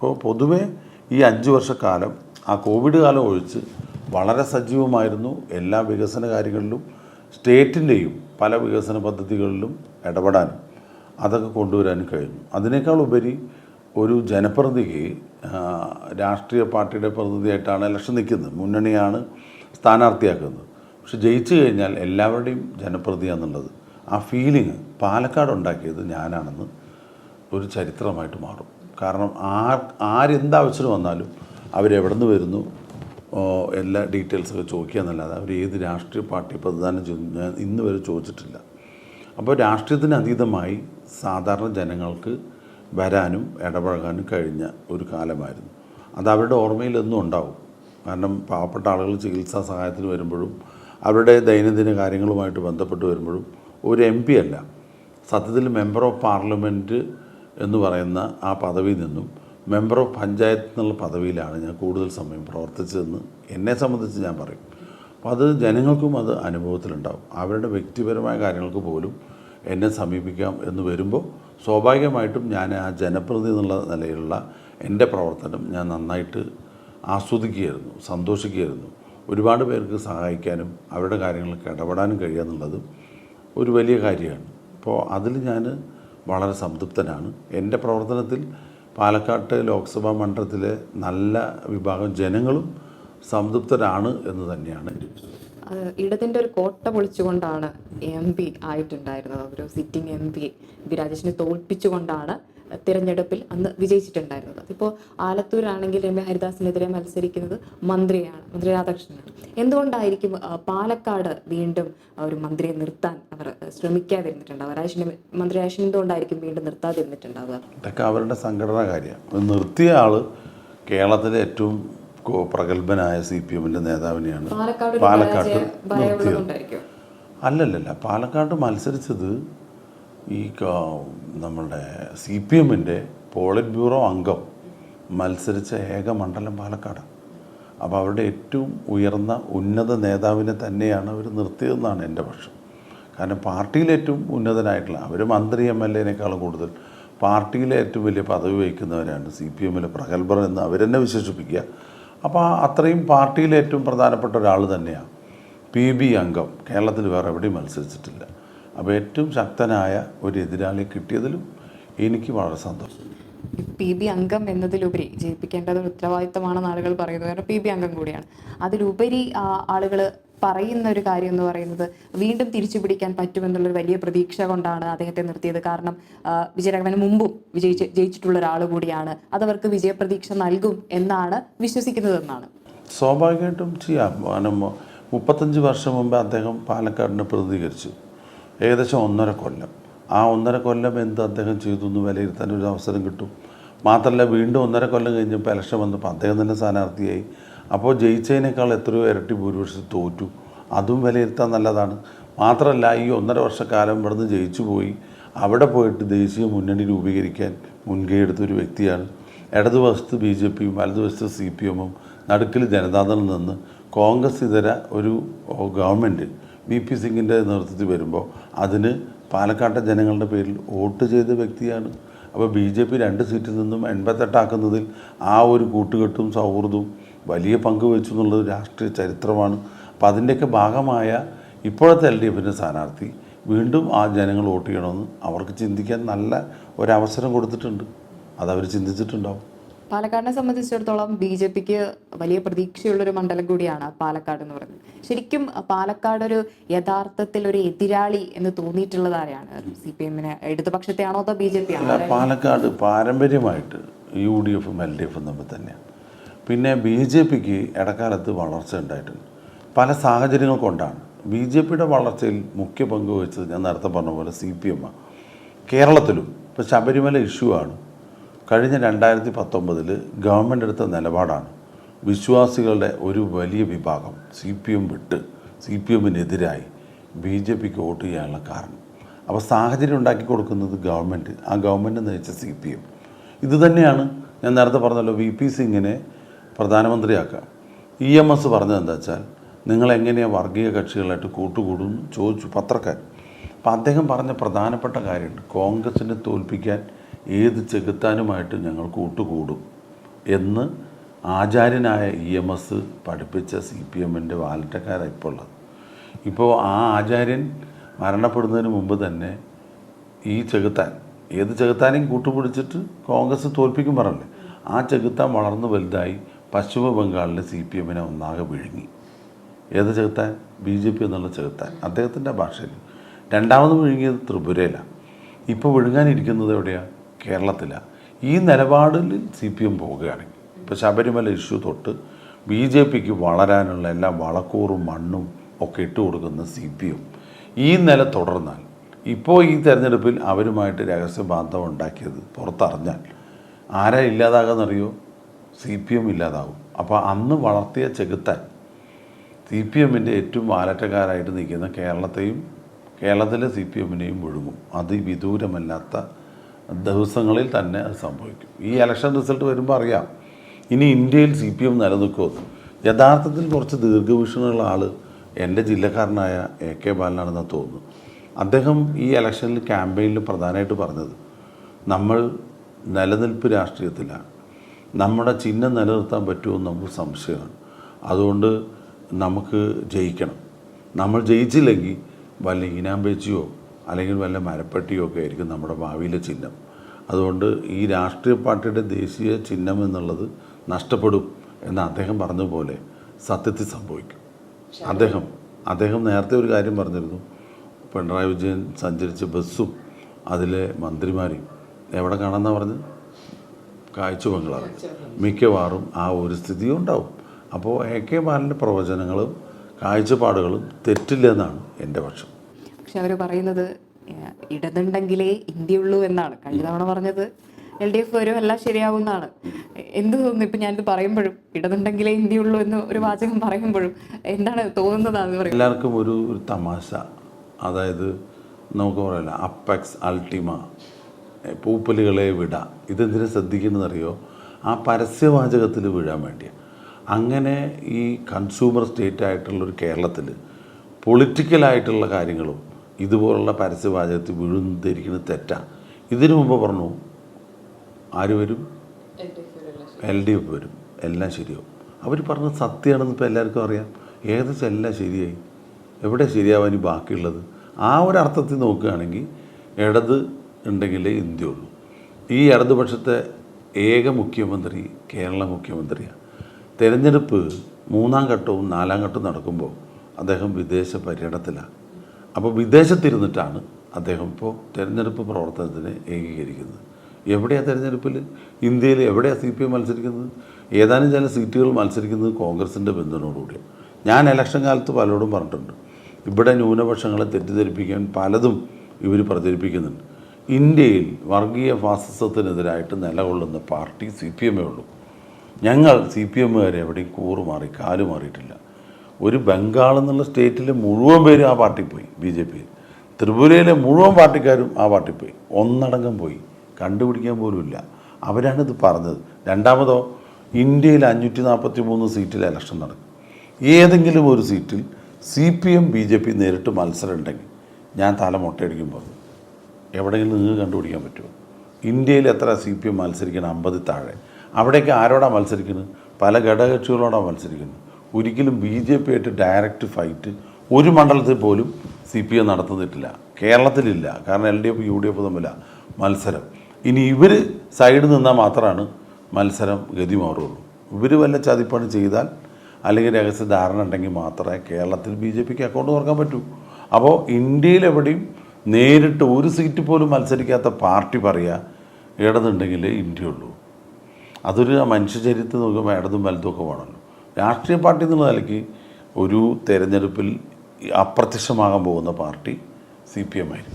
അപ്പോൾ പൊതുവെ ഈ അഞ്ച് വർഷക്കാലം ആ കോവിഡ് കാലം ഒഴിച്ച് വളരെ സജീവമായിരുന്നു എല്ലാ വികസന കാര്യങ്ങളിലും സ്റ്റേറ്റിന്റെയും പല വികസന പദ്ധതികളിലും ഇടപെടാനും അതൊക്കെ കൊണ്ടുവരാനും കഴിഞ്ഞു. അതിനേക്കാൾ ഉപരി ഒരു ജനപ്രതിനിധിക്ക് രാഷ്ട്രീയ പാർട്ടിയുടെ പ്രതിനിധിയായിട്ടാണ് ഇലക്ഷൻ നിൽക്കുന്നത്. മുന്നണിയാണ് സ്ഥാനാർത്ഥിയാക്കുന്നത്. പക്ഷെ ജയിച്ചു കഴിഞ്ഞാൽ എല്ലാവരുടെയും ജനപ്രതിയാണെന്നുള്ളത് ആ ഫീലിംഗ് പാലക്കാട് ഉണ്ടാക്കിയത് ഞാനാണെന്ന് ഒരു ചരിത്രമായിട്ട് മാറും. കാരണം ആർ ആരെന്താവശ്യം വന്നാലും അവരെവിടെ നിന്ന് വരുന്നു എല്ലാ ഡീറ്റെയിൽസൊക്കെ ചോദിക്കുക എന്നല്ലാതെ അവർ ഏത് രാഷ്ട്രീയ പാർട്ടി പ്രതിദാനം ചെയ്തു ഞാൻ ഇന്ന് വരെ ചോദിച്ചിട്ടില്ല. അപ്പോൾ രാഷ്ട്രീയത്തിന് അതീതമായി സാധാരണ ജനങ്ങൾക്ക് വരാനും ഇടപഴകാനും കഴിഞ്ഞ ഒരു കാലമായിരുന്നു. അത് അവരുടെ ഓർമ്മയിൽ എന്നും ഉണ്ടാവും. കാരണം പാവപ്പെട്ട ആളുകൾ ചികിത്സാ സഹായത്തിന് വരുമ്പോഴും അവരുടെ ദൈനംദിന കാര്യങ്ങളുമായിട്ട് ബന്ധപ്പെട്ട് വരുമ്പോഴും ഒരു എം പി അല്ല. സത്യത്തിൽ മെമ്പർ ഓഫ് പാർലമെന്റ് എന്ന് പറയുന്ന ആ പദവിയിൽ നിന്നും മെമ്പർ ഓഫ് പഞ്ചായത്ത് എന്നുള്ള പദവിയിലാണ് ഞാൻ കൂടുതൽ സമയം പ്രവർത്തിച്ചതെന്ന് എന്നെ സംബന്ധിച്ച് ഞാൻ പറയും. അപ്പോൾ അത് ജനങ്ങൾക്കും അത് അനുഭവത്തിലുണ്ടാവും. അവരുടെ വ്യക്തിപരമായ കാര്യങ്ങൾക്ക് പോലും എന്നെ സമീപിക്കാം എന്ന് വരുമ്പോൾ സ്വാഭാവികമായിട്ടും ഞാൻ ആ ജനപ്രതി എന്നുള്ള നിലയിലുള്ള എന്റെ പ്രവർത്തനം ഞാൻ നന്നായിട്ട് ആസ്വദിക്കുകയായിരുന്നു സന്തോഷിക്കുകയായിരുന്നു. ഒരുപാട് പേർക്ക് സഹായിക്കാനും അവരുടെ കാര്യങ്ങൾക്ക് ഇടപെടാനും കഴിയുക എന്നുള്ളത് ഒരു വലിയ കാര്യമാണ്. അപ്പോൾ അതിൽ ഞാൻ വളരെ സംതൃപ്തനാണ്. എന്റെ പ്രവർത്തനത്തിൽ പാലക്കാട്ട് ലോക്സഭാ മണ്ഡലത്തിലെ നല്ല വിഭാഗം ജനങ്ങളും സംതൃപ്തരാണ് എന്ന് തന്നെയാണ് ഇടതിന്റെ ഒരു കോട്ട പൊളിച്ചുകൊണ്ടാണ് എം പി ആയിട്ടുണ്ടായിരുന്നത്. ഒരു സിറ്റിംഗ് എം പി രാജേഷിനെ തോൽപ്പിച്ചുകൊണ്ടാണ് തിരഞ്ഞെടുപ്പിൽ അന്ന് വിജയിച്ചിട്ടുണ്ടായിരുന്നത്. ഇപ്പോൾ ആലത്തൂരാണെങ്കിൽ രമ്യ ഹരിദാസിനെതിരെ മത്സരിക്കുന്നത് മന്ത്രിയാണ് മന്ത്രി രാധാകൃഷ്ണനാണ്. എന്തുകൊണ്ടായിരിക്കും പാലക്കാട് വീണ്ടും ഒരു മന്ത്രിയെ നിർത്താൻ അവർ ശ്രമിക്കാതിരുന്നിട്ടുണ്ടാവുക? രാജേഷിനെ മന്ത്രി രാജേഷിനെ എന്തുകൊണ്ടായിരിക്കും വീണ്ടും നിർത്താതിരുന്നിട്ടുണ്ടാവുക? ഇതൊക്കെ അവരുടെ സംഘടനാ കാര്യമാണ്. നിർത്തിയ ആൾ കേരളത്തിലെ ഏറ്റവും പ്രഗത്ഭനായ സി പി എമ്മിന്റെ നേതാവിനെയാണ് പാലക്കാട് നിർത്തിയത്. അല്ലല്ലല്ല. പാലക്കാട് മത്സരിച്ചത് ഈ നമ്മുടെ സി പി എമ്മിന്റെ പോളിറ്റ് ബ്യൂറോ അംഗം മത്സരിച്ച ഏക മണ്ഡലം പാലക്കാട്. അപ്പോൾ അവരുടെ ഏറ്റവും ഉയർന്ന ഉന്നത നേതാവിനെ തന്നെയാണ് അവർ നിർത്തിയതെന്നാണ് എന്റെ പക്ഷം. കാരണം പാർട്ടിയിലെ ഏറ്റവും ഉന്നതനായിട്ടുള്ള അവർ മന്ത്രി എം എൽ എനേക്കാളും കൂടുതൽ പാർട്ടിയിലെ ഏറ്റവും വലിയ പദവി വഹിക്കുന്നവരാണ് സി പി എമ്മിലെ പ്രഗത്ഭർ എന്ന് അവരെന്നെ വിശേഷിപ്പിക്കുക. അപ്പോൾ അത്രയും പാർട്ടിയിലെ ഏറ്റവും പ്രധാനപ്പെട്ട ഒരാൾ തന്നെയാണ് പി ബി അംഗം. കേരളത്തിൽ വേറെ എവിടെയും മത്സരിച്ചിട്ടില്ല. അപ്പോൾ ഏറ്റവും ശക്തനായ ഒരു എതിരാളി കിട്ടിയതിലും എനിക്ക് വളരെ സന്തോഷം. പി ബി അംഗം എന്നതിലുപരി ജയിപ്പിക്കേണ്ടത് ഒരു ഉത്തരവാദിത്തമാണെന്ന് ആളുകൾ പറയുന്നത് കാരണം പി ബി അംഗം കൂടിയാണ്. അതിലുപരി ആളുകൾ പറയുന്ന ഒരു കാര്യം എന്ന് പറയുന്നത് വീണ്ടും തിരിച്ചു പിടിക്കാൻ പറ്റുമെന്നുള്ളൊരു വലിയ പ്രതീക്ഷ കൊണ്ടാണ് അദ്ദേഹത്തെ നിർത്തിയത്. കാരണം വിജയരാഘവന് മുമ്പും വിജയിച്ച് ജയിച്ചിട്ടുള്ള ഒരാൾ കൂടിയാണ്. അതവർക്ക് വിജയപ്രതീക്ഷ നൽകും എന്നാണ് വിശ്വസിക്കുന്നതെന്നാണ്. സ്വാഭാവികമായിട്ടും ചെയ്യാം. മുപ്പത്തഞ്ച് വർഷം മുമ്പ് അദ്ദേഹം പാലക്കാടിനെ പ്രതിനിധീകരിച്ചു. ഏകദേശം ഒന്നര കൊല്ലം. ആ ഒന്നര കൊല്ലം എന്ത് അദ്ദേഹം ചെയ്തു എന്ന് വിലയിരുത്താൻ ഒരു അവസരം കിട്ടും. മാത്രമല്ല വീണ്ടും ഒന്നര കൊല്ലം കഴിഞ്ഞപ്പോൾ ഇലക്ഷൻ വന്നപ്പോൾ അദ്ദേഹം തന്നെ സ്ഥാനാർത്ഥിയായി. അപ്പോൾ ജയിച്ചതിനേക്കാൾ എത്രയോ ഇരട്ടി ഭൂരിപക്ഷം തോറ്റു. അതും വിലയിരുത്താൻ നല്ലതാണ്. മാത്രമല്ല ഈ ഒന്നര വർഷക്കാലം ഇവിടുന്ന് ജയിച്ചു പോയി. അവിടെ പോയിട്ട് ദേശീയ മുന്നണി രൂപീകരിക്കാൻ മുൻകൈ എടുത്തൊരു വ്യക്തിയാണ്. ഇടതുവശത്ത് ബി ജെ പിയും വലതുവശത്ത് സി പി എമ്മും നടുക്കിൽ ജനതാദളിൽ നിന്ന് കോൺഗ്രസ് ഇതര ഒരു ഗവൺമെന്റ് വി പി സിംഗിന്റെ നേതൃത്വത്തിൽ വരുമ്പോൾ അതിന് പാലക്കാട്ടെ ജനങ്ങളുടെ പേരിൽ വോട്ട് ചെയ്ത വ്യക്തിയാണ്. അപ്പോൾ ബി ജെ പി രണ്ട് സീറ്റിൽ നിന്നും എൺപത്തെട്ടാക്കുന്നതിൽ ആ ഒരു കൂട്ടുകെട്ടും സൗഹൃദവും വലിയ പങ്ക് വെച്ചു എന്നുള്ളത് രാഷ്ട്രീയ ചരിത്രമാണ്. അപ്പം അതിന്റെയൊക്കെ ഭാഗമായ ഇപ്പോഴത്തെ എൽ ഡി എഫിന്റെ സ്ഥാനാർത്ഥി വീണ്ടും ആ ജനങ്ങൾ വോട്ട് ചെയ്യണമെന്ന് അവർക്ക് ചിന്തിക്കാൻ നല്ല ഒരവസരം കൊടുത്തിട്ടുണ്ട്. അതവർ ചിന്തിച്ചിട്ടുണ്ടാവും. പാലക്കാടിനെ സംബന്ധിച്ചിടത്തോളം ബി ജെ പിക്ക് വലിയ പ്രതീക്ഷയുള്ളൊരു മണ്ഡലം കൂടിയാണ് പാലക്കാട് എന്ന് പറയുന്നത്. ശരിക്കും പാലക്കാട് ഒരു യഥാർത്ഥത്തിൽ ഒരു എതിരാളി എന്ന് തോന്നിയിട്ടുള്ളത് ആരെയാണ്? സി പി എമ്മിന് ഇടതുപക്ഷത്തെയാണോ അതോ ബി ജെ പി ആണോ പാലക്കാട് പാരമ്പര്യമായിട്ട് യു ഡി എഫും എൽ ഡി എഫും തമ്മിൽ തന്നെയാണ്. പിന്നെ ബി ജെ പിക്ക് ഇടക്കാലത്ത് വളർച്ച ഉണ്ടായിട്ടുണ്ട്. പല സാഹചര്യങ്ങൾ കൊണ്ടാണ്. ബി ജെ പിയുടെ വളർച്ചയിൽ മുഖ്യ പങ്ക് വഹിച്ചത് ഞാൻ നേരത്തെ പറഞ്ഞ പോലെ സി പി എമ്മാണ്. കേരളത്തിലും ഇപ്പോൾ ശബരിമല ഇഷ്യൂ ആണ്. കഴിഞ്ഞ രണ്ടായിരത്തി പത്തൊമ്പതിൽ ഗവൺമെന്റ് എടുത്ത നിലപാടാണ് വിശ്വാസികളുടെ ഒരു വലിയ വിഭാഗം സി പി എം വിട്ട് സി പി എമ്മിനെതിരായി ബി ജെ പിക്ക് വോട്ട് ചെയ്യാനുള്ള കാരണം. അപ്പോൾ സാഹചര്യം ഉണ്ടാക്കി കൊടുക്കുന്നത് ഗവൺമെന്റ് ആ ഗവൺമെന്റ് നയിച്ച സി പി എം ഇത് തന്നെയാണ് ഞാൻ നേരത്തെ പറഞ്ഞല്ലോ വി പി സിംഗിനെ പ്രധാനമന്ത്രിയാക്കുക ഇ എം എസ് പറഞ്ഞത് എന്താ വെച്ചാൽ നിങ്ങൾ എങ്ങനെയാണ് വർഗീയ കക്ഷികളായിട്ട് കൂട്ടുകൂടും ചോദിച്ചു പത്രക്കാർ. അപ്പം അദ്ദേഹം പറഞ്ഞ പ്രധാനപ്പെട്ട കാര്യമുണ്ട്. കോൺഗ്രസിനെ തോൽപ്പിക്കാൻ ഏത് ചെകുത്താനുമായിട്ട് ഞങ്ങൾ കൂട്ടുകൂടും എന്ന് ആചാര്യനായ ഇ എം എസ് പഠിപ്പിച്ച സി പി എമ്മിന്റെ വാലറ്റക്കാരാണ് ഇപ്പോൾ ഉള്ളത് ഇപ്പോൾ ആ ആചാര്യൻ മരണപ്പെടുന്നതിന് മുമ്പ് തന്നെ ഈ ചെകുത്താൻ ഏത് ചെകുത്താനെയും കൂട്ടുപിടിച്ചിട്ട് കോൺഗ്രസ് തോൽപ്പിക്കും പറഞ്ഞില്ലേ? ആ ചെകുത്താൻ വളർന്നു വലുതായി പശ്ചിമ ബംഗാളിലെ സി പി എമ്മിനെ ഒന്നാകെ വിഴുങ്ങി. ഏത് ചെകുത്താൻ? ബി ജെ പി എന്നുള്ള ചെകുത്താൻ. അദ്ദേഹത്തിന്റെ ഭാഷയിൽ. രണ്ടാമത് വിഴുങ്ങിയത് ത്രിപുരയിലാണ്. ഇപ്പോൾ വിഴുങ്ങാനിരിക്കുന്നത് എവിടെയാണ്? കേരളത്തിലാണ് ഈ നിലപാടിൽ സി പി എം പോവുകയാണെങ്കിൽ ഇപ്പോൾ ശബരിമല ഇഷ്യൂ തൊട്ട് ബി ജെ പിക്ക് വളരാനുള്ള എല്ലാ വളക്കൂറും മണ്ണും ഒക്കെ ഇട്ട് കൊടുക്കുന്ന സി പി എം ഈ നില തുടർന്നാൽ ഇപ്പോൾ ഈ തെരഞ്ഞെടുപ്പിൽ അവരുമായിട്ട് രഹസ്യ ബാന്ധം ഉണ്ടാക്കിയത് പുറത്തറിഞ്ഞാൽ ആരാ ഇല്ലാതാകാന്നറിയോ? സി പി എം ഇല്ലാതാവും. അപ്പോൾ അന്ന് വളർത്തിയ ചെകുത്താൻ സി പി എമ്മിന്റെ ഏറ്റവും വാലറ്റക്കാരായിട്ട് നിൽക്കുന്ന കേരളത്തെയും കേരളത്തിലെ സി പി എമ്മിനെയും വിഴുങ്ങും അതിവിദൂരമല്ലാത്ത ദിവസങ്ങളിൽ തന്നെ അത് സംഭവിക്കും. ഈ ഇലക്ഷൻ റിസൾട്ട് വരുമ്പോൾ അറിയാം. ഇനി ഇന്ത്യയിൽ സി പി എം നിലനിൽക്കുമെന്ന് യഥാർത്ഥത്തിൽ കുറച്ച് ദീർഘവീക്ഷണമുള്ള ആൾ എന്റെ ജില്ലക്കാരനായ എ കെ ബാലനാണെന്ന് തോന്നുന്നു. അദ്ദേഹം ഈ ഇലക്ഷനിൽ ക്യാമ്പയിനിൽ പ്രധാനമായിട്ട് പറഞ്ഞത് നമ്മൾ നിലനിൽപ്പ് രാഷ്ട്രീയത്തിലാണ് നമ്മുടെ ചിഹ്നം നിലനിർത്താൻ പറ്റുമെന്ന് നമുക്ക് സംശയമാണ്. അതുകൊണ്ട് നമുക്ക് ജയിക്കണം. നമ്മൾ ജയിച്ചില്ലെങ്കിൽ വല്ല ഈനാമ്പേച്ചിയോ അല്ലെങ്കിൽ വല്ല മരപ്പെട്ടിയോ ഒക്കെ ആയിരിക്കും നമ്മുടെ ഭാവിയിലെ ചിഹ്നം. അതുകൊണ്ട് ഈ രാഷ്ട്രീയ പാർട്ടിയുടെ ദേശീയ ചിഹ്നം എന്നുള്ളത് നഷ്ടപ്പെടും എന്ന് അദ്ദേഹം പറഞ്ഞതുപോലെ സത്യത്തിൽ സംഭവിക്കും. അദ്ദേഹം അദ്ദേഹം നേരത്തെ ഒരു കാര്യം പറഞ്ഞിരുന്നു. പിണറായി വിജയൻ സഞ്ചരിച്ച ബസ്സും അതിലെ മന്ത്രിമാരെയും എവിടെ കാണാമെന്നാണ് പറഞ്ഞത്? കാഴ്ച ബംഗ്ലാവിൽ. മിക്കവാറും ആ ഒരു സ്ഥിതിയും ഉണ്ടാവും. അപ്പോൾ എ കെ ബാലന്റെ പ്രവചനങ്ങളും കാഴ്ചപ്പാടുകളും തെറ്റില്ലെന്നാണ് എന്റെ പക്ഷം. പക്ഷെ അവർ പറയുന്നത് ഇടതുണ്ടെങ്കിലേ ഇന്ത്യയുള്ളൂ എന്നാണ്. കഴിഞ്ഞ തവണ പറഞ്ഞത് എൽ ഡി എഫ് വരും എല്ലാം ശരിയാവുന്നതാണ് എന്ത് തോന്നുന്നു? ഇപ്പൊ ഞാനിത് പറയുമ്പോഴും ഇടതുണ്ടെങ്കിലേ ഇന്ത്യയുള്ളൂ എന്ന് ഒരു വാചകം പറയുമ്പോഴും എന്താണ് തോന്നുന്നത് എല്ലാവർക്കും ഒരു ഒരു തമാശ. അതായത് നമുക്ക് പറയില്ല അപ്പക്സ് അൾട്ടിമ പൂപ്പലുകളെ വിട. ഇതെന്തിനു ശ്രദ്ധിക്കുന്നതറിയോ? ആ പരസ്യവാചകത്തിൽ വീഴാൻ വേണ്ടിയാണ് അങ്ങനെ ഈ കൺസ്യൂമർ സ്റ്റേറ്റ് ആയിട്ടുള്ളൊരു കേരളത്തിൽ പൊളിറ്റിക്കലായിട്ടുള്ള കാര്യങ്ങളും ഇതുപോലുള്ള പരസ്യവാചകത്തിൽ വീഴുന്നിരിക്കുന്നത് തെറ്റാണ് ഇതിനു മുമ്പ് പറഞ്ഞു ആര് വരും? എൽ ഡി എഫ് വരും. എല്ലാം ശരിയാവും. അവർ പറഞ്ഞ സത്യമാണെന്ന് ഇപ്പോൾ എല്ലാവർക്കും അറിയാം. ഏകദേശം എല്ലാം ശരിയായി. എവിടെ ശരിയാവാൻ ബാക്കിയുള്ളത്? ആ ഒരു അർത്ഥത്തിൽ നോക്കുകയാണെങ്കിൽ ഇടത് ഉണ്ടെങ്കിലേ ഇന്ത്യ ഉള്ളൂ ഈ ഇടതുപക്ഷത്തെ ഏക മുഖ്യമന്ത്രി കേരള മുഖ്യമന്ത്രിയാണ് തിരഞ്ഞെടുപ്പ് മൂന്നാം ഘട്ടവും നാലാം ഘട്ടവും നടക്കുമ്പോൾ അദ്ദേഹം വിദേശ പര്യടനത്തിലാണ് അപ്പോൾ വിദേശത്തിരുന്നിട്ടാണ് അദ്ദേഹം ഇപ്പോൾ തിരഞ്ഞെടുപ്പ് പ്രവർത്തനത്തിന് ഏകീകരിക്കുന്നത്. എവിടെയാണ് തിരഞ്ഞെടുപ്പിൽ? ഇന്ത്യയിൽ എവിടെയാണ് സി പി എം മത്സരിക്കുന്നത്? ഏതാനും ചില സീറ്റുകൾ മത്സരിക്കുന്നത് കോൺഗ്രസിന്റെ ബന്ധനോടുകൂടിയാണ് ഞാൻ ഇലക്ഷൻ കാലത്ത് പലരോടും പറഞ്ഞിട്ടുണ്ട്. ഇവിടെ ന്യൂനപക്ഷങ്ങളെ തെറ്റിദ്ധരിപ്പിക്കാൻ പലതും ഇവർ പ്രചരിപ്പിക്കുന്നുണ്ട്. ഇന്ത്യയിൽ വർഗീയ ഫാസിസത്തിനെതിരായിട്ട് നിലകൊള്ളുന്ന പാർട്ടി സി പി എമ്മേ ഉള്ളൂ. ഞങ്ങൾ സി പി എമ്മുകാരെ എവിടെയും കൂറുമാറി കാൽ മാറിയിട്ടില്ല ഒരു ബംഗാൾ എന്നുള്ള സ്റ്റേറ്റിലെ മുഴുവൻ പേരും ആ പാർട്ടി പോയി ബി ജെ പിയിൽ ത്രിപുരയിലെ മുഴുവൻ പാർട്ടിക്കാരും ആ പാർട്ടി പോയി. ഒന്നടങ്കം പോയി. കണ്ടുപിടിക്കാൻ പോലുമില്ല അവരാണിത് പറഞ്ഞത്. രണ്ടാമതോ ഇന്ത്യയിൽ അഞ്ഞൂറ്റി നാൽപ്പത്തി മൂന്ന് സീറ്റിൽ ഇലക്ഷൻ നടക്കും. ഏതെങ്കിലും ഒരു സീറ്റിൽ C P M B J P നേരിട്ട് മത്സരം ഉണ്ടെങ്കിൽ ഞാൻ തല മുട്ടയടിക്കും പറഞ്ഞു എവിടെയെങ്കിലും നിങ്ങൾക്ക് കണ്ടുപിടിക്കാൻ പറ്റുമോ? ഇന്ത്യയിൽ എത്ര സി പി എം മത്സരിക്കണം? അമ്പതി താഴെ. അവിടേക്ക് ആരോടാണ് മത്സരിക്കുന്നത്? പല ഘടകകക്ഷികളോടാണ് മത്സരിക്കുന്നത്? ഒരിക്കലും ബി ജെ പി ആയിട്ട് ഡയറക്റ്റ് ഫൈറ്റ് ഒരു മണ്ഡലത്തിൽ പോലും സി പി എം നടത്തുന്നിട്ടില്ല കേരളത്തിലില്ല. കാരണം L D F U D F തമ്മിലാണ് മത്സരം. ഇനി ഇവർ സൈഡ് നിന്നാൽ മാത്രമാണ് മത്സരം ഗതി മാറുള്ളൂ. ഇവർ വല്ല ചതിപ്പണി ചെയ്താൽ അല്ലെങ്കിൽ രഹസ്യ ധാരണ ഉണ്ടെങ്കിൽ മാത്രമേ കേരളത്തിൽ ബി ജെ പിക്ക് അക്കൗണ്ട് തുറക്കാൻ പറ്റൂ. അപ്പോൾ ഇന്ത്യയിൽ എവിടെയും നേരിട്ട് ഒരു സീറ്റ് പോലും മത്സരിക്കാത്ത പാർട്ടി പറയുക ഇടതുണ്ടെങ്കിൽ ഇന്ത്യയുള്ളൂ. അതൊരു മനുഷ്യചരിത്രം നോക്കുമ്പോൾ ഇടതും വലതും ഒക്കെ വേണമല്ലോ. രാഷ്ട്രീയ പാർട്ടി എന്നുള്ള നിലയ്ക്ക് ഒരു തെരഞ്ഞെടുപ്പിൽ അപ്രത്യക്ഷമാകാൻ പോകുന്ന പാർട്ടി സി പി എം ആയിരിക്കും.